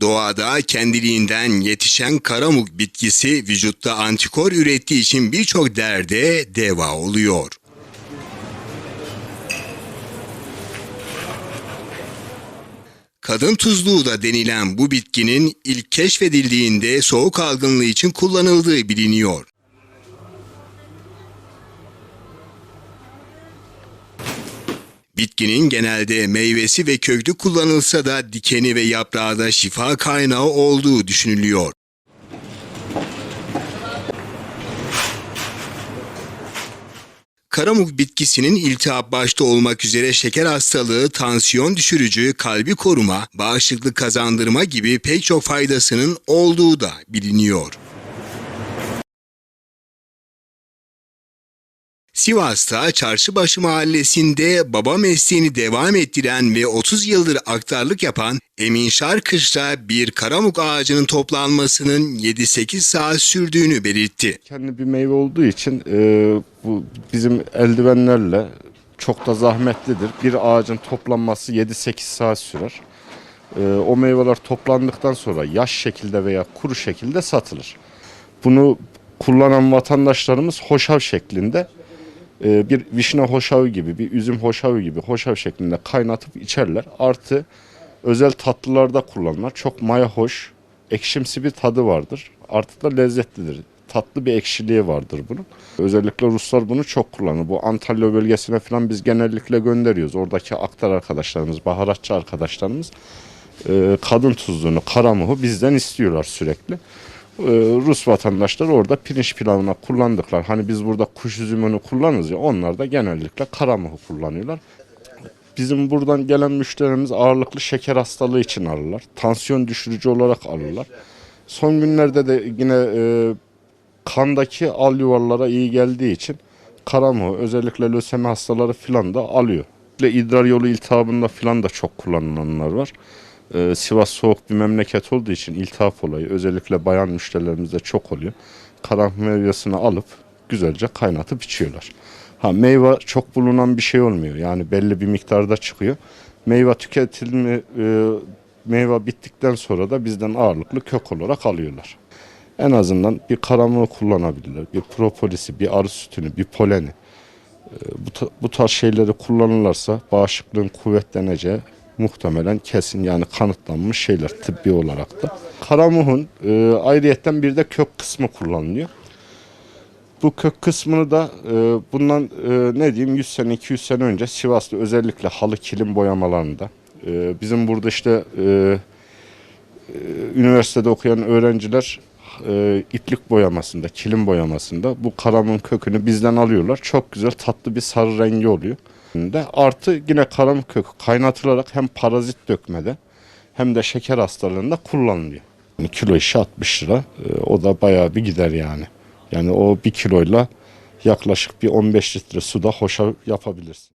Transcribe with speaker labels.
Speaker 1: Doğada kendiliğinden yetişen karamuk bitkisi vücutta antikor ürettiği için birçok derde deva oluyor. Kadın tuzluğu da denilen bu bitkinin ilk keşfedildiğinde soğuk algınlığı için kullanıldığı biliniyor. Bitkinin genelde meyvesi ve köklü kullanılsa da dikeni ve yaprağı da şifa kaynağı olduğu düşünülüyor. Karamuk bitkisinin iltihap başta olmak üzere şeker hastalığı, tansiyon düşürücü, kalbi koruma, bağışıklık kazandırma gibi pek çok faydasının olduğu da biliniyor. Sivas'ta Çarşıbaşı mahallesinde baba mesleğini devam ettiren ve 30 yıldır aktarlık yapan Emin Şarkış'ta bir karamuk ağacının toplanmasının 7-8 saat sürdüğünü belirtti.
Speaker 2: Kendi bir meyve olduğu için e, bu bizim eldivenlerle çok da zahmetlidir. Bir ağacın toplanması 7-8 saat sürer. E, o meyveler toplandıktan sonra yaş şekilde veya kuru şekilde satılır. Bunu kullanan vatandaşlarımız hoşav şeklinde e, bir vişne hoşavı gibi, bir üzüm hoşavı gibi hoşav şeklinde kaynatıp içerler. Artı özel tatlılarda kullanırlar. Çok maya hoş, ekşimsi bir tadı vardır. Artı da lezzetlidir. Tatlı bir ekşiliği vardır bunun. Özellikle Ruslar bunu çok kullanır. Bu Antalya bölgesine falan biz genellikle gönderiyoruz. Oradaki aktar arkadaşlarımız, baharatçı arkadaşlarımız e, kadın tuzluğunu, karamuhu bizden istiyorlar sürekli. E, Rus vatandaşlar orada pirinç pilavına kullandıklar. Hani biz burada kuş üzümünü kullanırız ya onlar da genellikle karamuhu kullanıyorlar. Bizim buradan gelen müşterimiz ağırlıklı şeker hastalığı için alırlar. Tansiyon düşürücü olarak alırlar. Son günlerde de yine e, kandaki al yuvarlara iyi geldiği için karamuhu özellikle lösemi hastaları filan da alıyor. Ve idrar yolu iltihabında filan da çok kullanılanlar var. Ee, Sivas soğuk bir memleket olduğu için iltihap olayı özellikle bayan müşterilerimizde çok oluyor. Karanfil meyvesini alıp güzelce kaynatıp içiyorlar. Ha meyve çok bulunan bir şey olmuyor. Yani belli bir miktarda çıkıyor. Meyve tüketilmi e, meyve bittikten sonra da bizden ağırlıklı kök olarak alıyorlar. En azından bir karamını kullanabilirler. Bir propolis, bir arı sütünü, bir poleni. E, bu, bu tarz şeyleri kullanırlarsa bağışıklığın kuvvetleneceği muhtemelen kesin yani kanıtlanmış şeyler tıbbi olarak da. Karamuhun e, ayrıyetten bir de kök kısmı kullanılıyor. Bu kök kısmını da e, bundan e, ne diyeyim 100 sene 200 sene önce Sivas'ta özellikle halı kilim boyamalarında e, bizim burada işte e, e, üniversitede okuyan öğrenciler e, iplik boyamasında, kilim boyamasında bu karamun kökünü bizden alıyorlar. Çok güzel tatlı bir sarı rengi oluyor. De artı yine karamın kökü kaynatılarak hem parazit dökmede hem de şeker hastalığında kullanılıyor. Yani kilo işi 60 lira. E, o da bayağı bir gider yani. Yani o bir kiloyla yaklaşık bir 15 litre suda hoşa yapabilirsin.